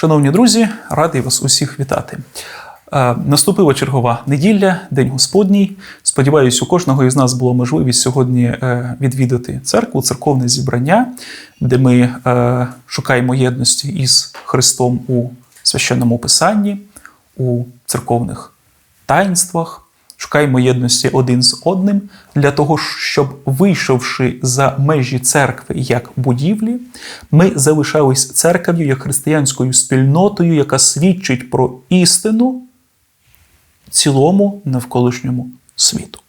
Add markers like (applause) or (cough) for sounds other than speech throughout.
Шановні друзі, радий вас усіх вітати. Е, Наступила чергова неділя, День Господній. Сподіваюсь, у кожного із нас була можливість сьогодні е, відвідати церкву, церковне зібрання, де ми е, шукаємо єдності із Христом у священному писанні, у церковних таїнствах. Шукаємо єдності один з одним для того, щоб, вийшовши за межі церкви як будівлі, ми залишались церков'ю як християнською спільнотою, яка свідчить про істину цілому навколишньому світу.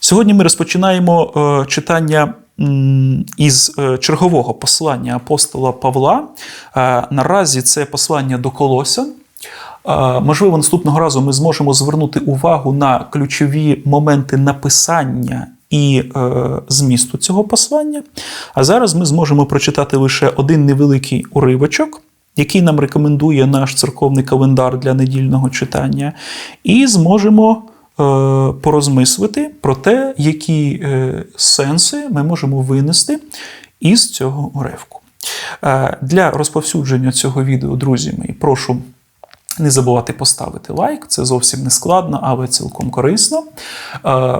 Сьогодні ми розпочинаємо е, читання із е, чергового послання апостола Павла. Е, наразі це послання до Колосян. Можливо, наступного разу ми зможемо звернути увагу на ключові моменти написання і е, змісту цього послання. А зараз ми зможемо прочитати лише один невеликий уривочок, який нам рекомендує наш церковний календар для недільного читання, і зможемо. е, Порозмислити про те, які е, сенси ми можемо винести із цього уривку. Для розповсюдження цього відео, друзі мої, прошу не забувати поставити лайк, це зовсім не складно, але цілком корисно. Е,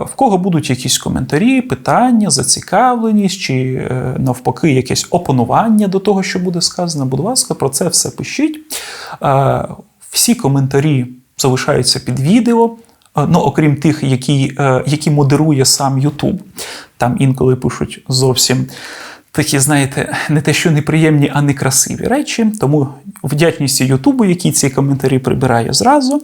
В кого будуть якісь коментарі, питання, зацікавленість чи е, навпаки якесь опонування до того, що буде сказано, будь ласка, про це все пишіть. Е, Всі коментарі залишаються під відео. Ну, окрім тих, які, які модерує сам YouTube. Там інколи пишуть зовсім такі, знаєте, не те, що неприємні, а некрасиві речі. Тому вдячність Ютубу, який ці коментарі прибирає зразу.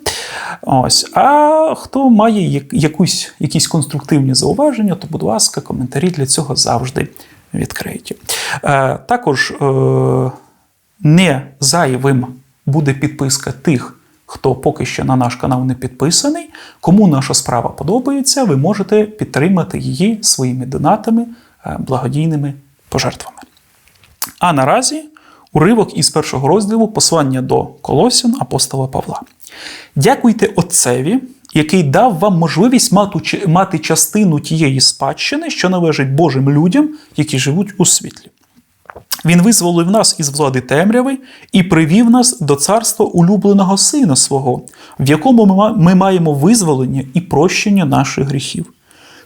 Ось. А хто має якусь, якісь конструктивні зауваження, то, будь ласка, коментарі для цього завжди відкриті. Е, також е, не зайвим буде підписка тих. Хто поки що на наш канал не підписаний, кому наша справа подобається, ви можете підтримати її своїми донатами, е, благодійними пожертвами. А наразі уривок із першого розділу послання до Колосян апостола Павла. Дякуйте Отцеві, який дав вам можливість мати частину тієї спадщини, що належить Божим людям, які живуть у світлі. Він визволив нас із влади темряви і привів нас до царства улюбленого Сина свого, в якому ми маємо визволення і прощення наших гріхів.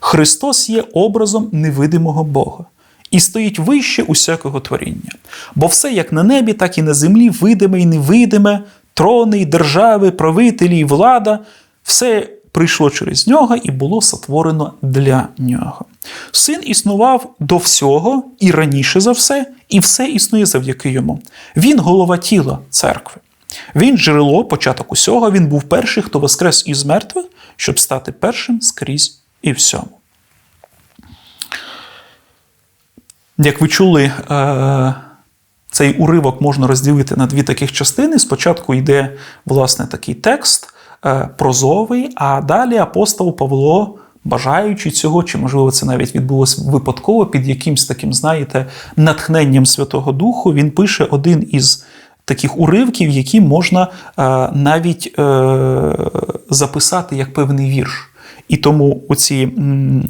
Христос є образом невидимого Бога і стоїть вище усякого творіння. Бо все, як на небі, так і на землі, видиме і невидиме, трони, й держави, правителі і влада, все прийшло через нього і було сотворено для нього. Син існував до всього і раніше за все, і все існує завдяки йому. Він голова тіла церкви. Він джерело, початок усього, він був перший, хто воскрес із мертвих, щоб стати першим скрізь і всьому. Як ви чули, е, цей уривок можна розділити на дві таких частини. Спочатку йде власне такий текст е, прозовий, а далі апостол Павло, бажаючи цього, чи можливо це навіть відбулося випадково, під якимсь таким, знаєте, натхненням Святого Духу, він пише один із таких уривків, які можна е, навіть записати як певний вірш. І тому оці,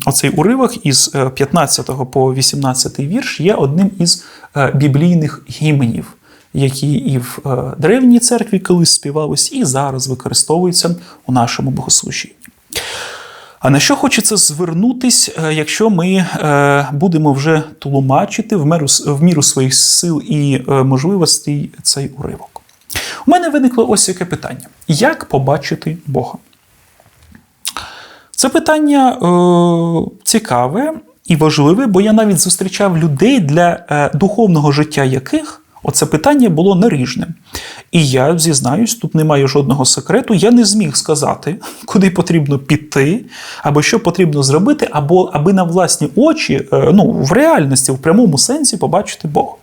оцей уривок із е, 15 по 18 вірш є одним із е, біблійних гімнів, які і в е, древній церкві колись співались, і зараз використовуються у нашому богослужінні. А на що хочеться звернутись, е, якщо ми е, будемо вже тлумачити в міру, в міру своїх сил і е, можливостей цей уривок? У мене виникло ось яке питання: як побачити Бога? Це питання е, цікаве і важливе, бо я навіть зустрічав людей, для е, духовного життя яких оце питання було наріжним. І я зізнаюсь, тут немає жодного секрету. Я не зміг сказати, (laughs) куди потрібно піти, або що потрібно зробити, або аби на власні очі, е, ну, в реальності, в прямому сенсі побачити Бога.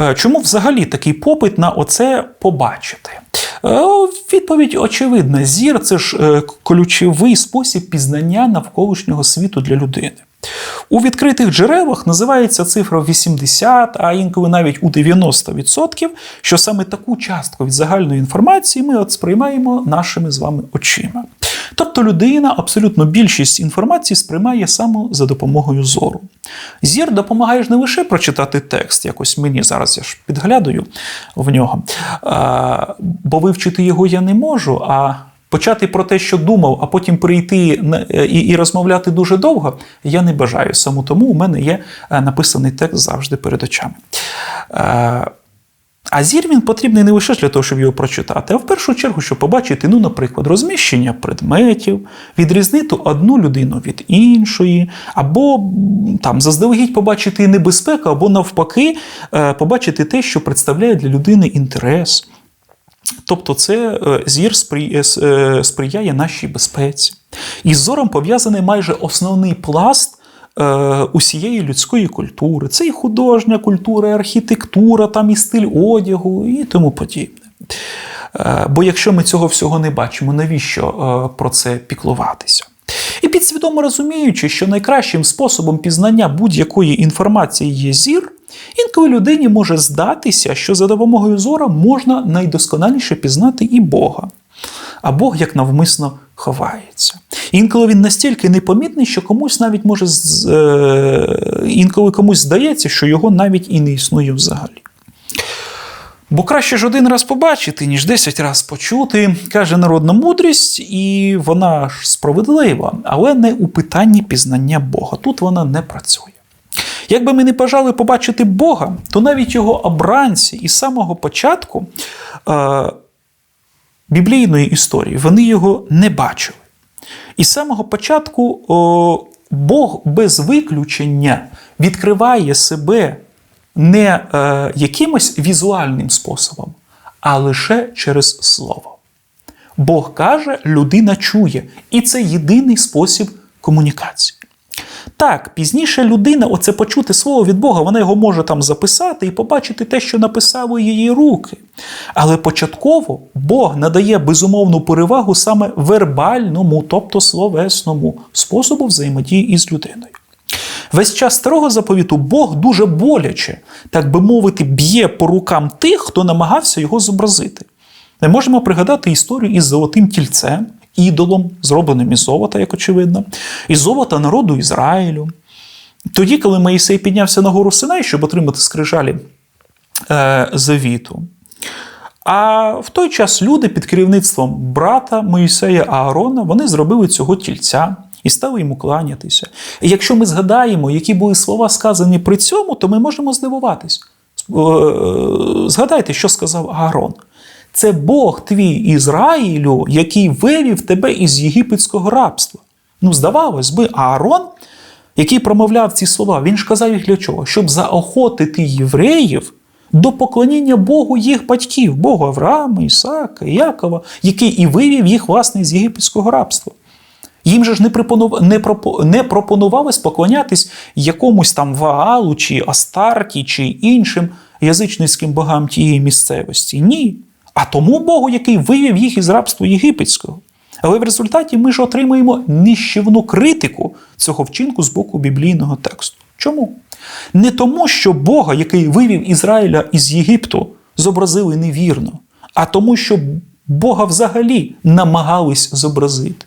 Е, Чому взагалі такий попит на оце побачити? Е, Відповідь очевидна: зір це ж е, ключовий спосіб пізнання навколишнього світу для людини. У відкритих джерелах називається цифра 80, а інколи навіть у 90%, що саме таку частку від загальної інформації ми от сприймаємо нашими з вами очима. Тобто людина абсолютно більшість інформації сприймає саме за допомогою зору. Зір допомагає ж не лише прочитати текст, якось мені зараз я ж підглядаю в нього, бо вивчити його я не можу. а Почати про те, що думав, а потім прийти і і розмовляти дуже довго, я не бажаю. Саме тому у мене є е, написаний текст завжди перед очами. А зір він потрібний не лише для того, щоб його прочитати, а в першу чергу, щоб побачити, ну, наприклад, розміщення предметів, відрізнити одну людину від іншої, або там заздалегідь побачити небезпеку, або навпаки, е, побачити те, що представляє для людини інтерес. Тобто, це е, зір е, сприяє нашій безпеці. І з зором пов'язаний майже основний пласт. Усієї людської культури. Це і художня культура, і архітектура, там і стиль одягу і тому подібне. Бо якщо ми цього всього не бачимо, навіщо про це піклуватися? І підсвідомо розуміючи, що найкращим способом пізнання будь-якої інформації є зір, інколи людині може здатися, що за допомогою зора можна найдосконаліше пізнати і Бога. А Бог як навмисно ховається. Інколи він настільки непомітний, що комусь навіть може е, інколи комусь здається, що його навіть і не існує взагалі. Бо краще ж один раз побачити, ніж десять раз почути, каже народна мудрість, і вона ж справедлива, але не у питанні пізнання Бога. Тут вона не працює. Якби ми не бажали побачити Бога, то навіть його обранці із самого початку е, біблійної історії вони його не бачили. І з самого початку о, Бог без виключення відкриває себе не е, якимось візуальним способом, а лише через слово. Бог каже, людина чує, і це єдиний спосіб комунікації. Так, пізніше людина, оце почути слово від Бога, вона його може там записати і побачити те, що написав у її руки. Але початково Бог надає безумовну перевагу саме вербальному, тобто словесному способу взаємодії із людиною. Весь час старого заповіту Бог дуже боляче, так би мовити, б'є по рукам тих, хто намагався його зобразити. Ми можемо пригадати історію із золотим тільцем, ідолом, зробленим із золота, як очевидно, із золота народу Ізраїлю. Тоді, коли Моїсей піднявся на гору Синай, щоб отримати скрижалі е, завіту. А в той час люди під керівництвом брата Моїсея Аарона вони зробили цього тільця і стали йому кланятися. І якщо ми згадаємо, які були слова сказані при цьому, то ми можемо здивуватись. Е, згадайте, що сказав Аарон. Це Бог твій Ізраїлю, який вивів тебе із єгипетського рабства. Ну, здавалось би, Аарон, який промовляв ці слова, він ж казав їх для чого? Щоб заохотити євреїв до поклоніння Богу їх батьків, Богу Авраама, Ісаака, Якова, який і вивів їх, власне, з єгипетського рабства. Їм же ж не не, проп... не пропонувалось поклонятись якомусь там Ваалу, чи Астарті, чи іншим язичницьким богам тієї місцевості. Ні. А тому Богу, який вивів їх із рабства єгипетського. Але в результаті ми ж отримуємо нищівну критику цього вчинку з боку біблійного тексту. Чому? Не тому, що Бога, який вивів Ізраїля із Єгипту, зобразили невірно, а тому, що Бога взагалі намагались зобразити.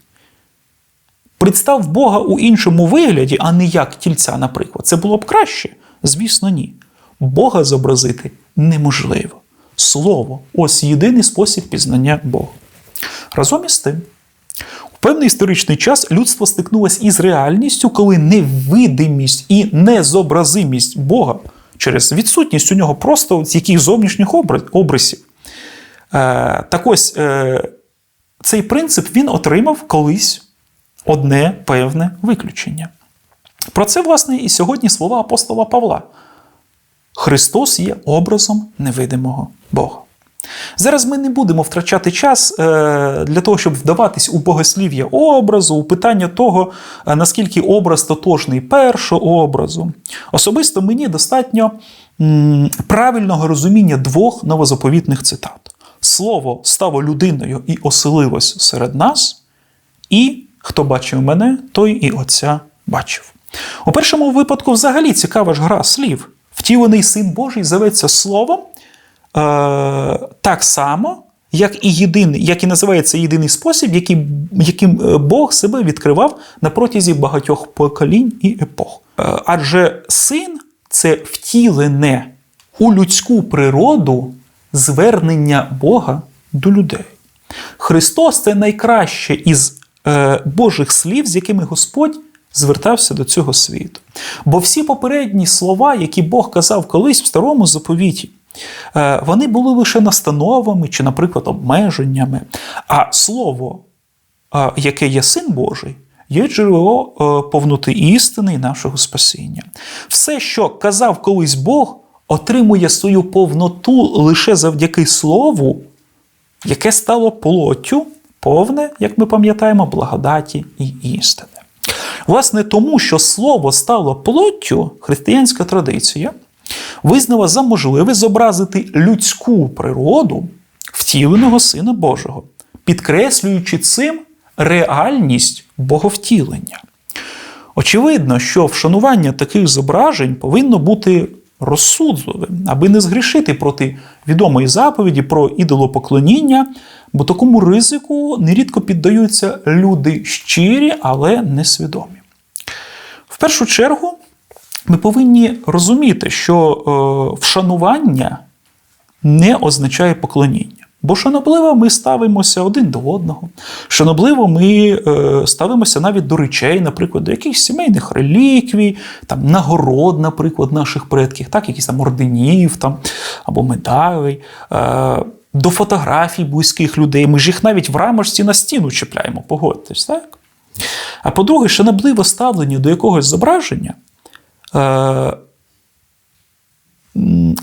Представ Бога у іншому вигляді, а не як тільця, наприклад. Це було б краще? Звісно, ні. Бога зобразити неможливо. Слово ось єдиний спосіб пізнання Бога. Разом із тим, певний історичний час людство стикнулося із реальністю, коли невидимість і незобразимість Бога через відсутність у нього просто яких зовнішніх обрисів. Е, так ось е, цей принцип він отримав колись одне певне виключення. Про це, власне, і сьогодні слова апостола Павла. Христос є образом невидимого Бога. Зараз ми не будемо втрачати час е, для того, щоб вдаватись у богослів'я образу, у питання того, е, наскільки образ тотожний першого образу. Особисто мені достатньо правильного розуміння двох новозаповітних цитат: Слово стало людиною і оселилось серед нас, і Хто бачив мене, той і Отця бачив. У першому випадку, взагалі, цікава ж гра слів. Втілений син Божий зоветься словом так само, як і єдиний, як і називається єдиний спосіб, яким, яким е, Бог себе відкривав на протязі багатьох поколінь і епох. Е, Адже син це втілене у людську природу звернення Бога до людей. Христос це найкраще із е, Божих слів, з якими Господь звертався до цього світу. Бо всі попередні слова, які Бог казав колись в старому заповіті, е, вони були лише настановами чи, наприклад, обмеженнями. А слово, е, яке є син Божий, є джерело е, повноти істини і нашого спасіння. Все, що казав колись Бог, отримує свою повноту лише завдяки слову, яке стало плоттю, повне, як ми пам'ятаємо, благодаті і істини. Власне, тому, що слово стало плоттю, християнська традиція визнала за можливе зобразити людську природу втіленого Сина Божого, підкреслюючи цим реальність боговтілення. Очевидно, що вшанування таких зображень повинно бути розсудливим, аби не згрішити проти відомої заповіді про ідолопоклоніння, бо такому ризику нерідко піддаються люди щирі, але несвідомі. В першу чергу, ми повинні розуміти, що е, вшанування не означає поклоніння. Бо шанобливо ми ставимося один до одного. Шанобливо ми е, ставимося навіть до речей, наприклад, до якихось сімейних реліквій, там, нагород, наприклад, наших предків, так, якісь там орденів там, або медалей, е, до фотографій близьких людей. Ми ж їх навіть в рамочці на стіну чіпляємо, погодьтесь, так? А по-друге, шанобливе ставлення до якогось зображення. Е,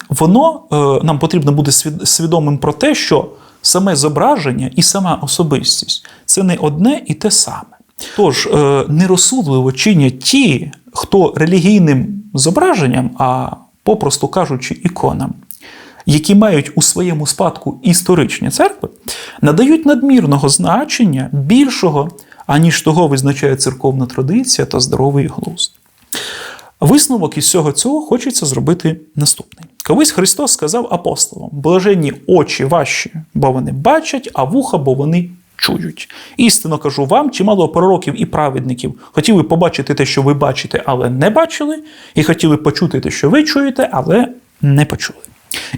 воно е, нам потрібно бути свідомим про те, що саме зображення і сама особистість це не одне і те саме. Тож е, нерозсудливо чинять ті, хто релігійним зображенням, а попросту кажучи, іконам, які мають у своєму спадку історичні церкви, надають надмірного значення більшого, аніж того визначає церковна традиція та здоровий глузд. Висновок із всього цього хочеться зробити наступний. Колись Христос сказав апостолам: блаженні очі ваші, бо вони бачать, а вуха, бо вони чують. Істинно кажу вам, чимало пророків і праведників хотіли побачити те, що ви бачите, але не бачили, і хотіли почути те, що ви чуєте, але не почули.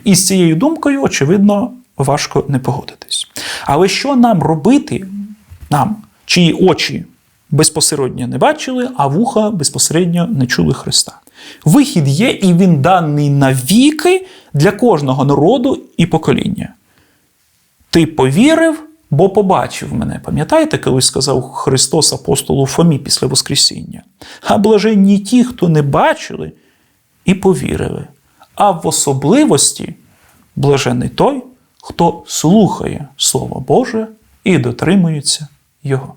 І з цією думкою, очевидно, важко не погодитись. Але що нам робити, нам, чиї очі безпосередньо не бачили, а вуха безпосередньо не чули Христа. Вихід є, і він даний навіки для кожного народу і покоління. Ти повірив, бо побачив мене. Пам'ятаєте, коли сказав Христос апостолу Фомі після Воскресіння? А блаженні ті, хто не бачили і повірили. А в особливості блажений той, хто слухає Слово Боже і дотримується Його.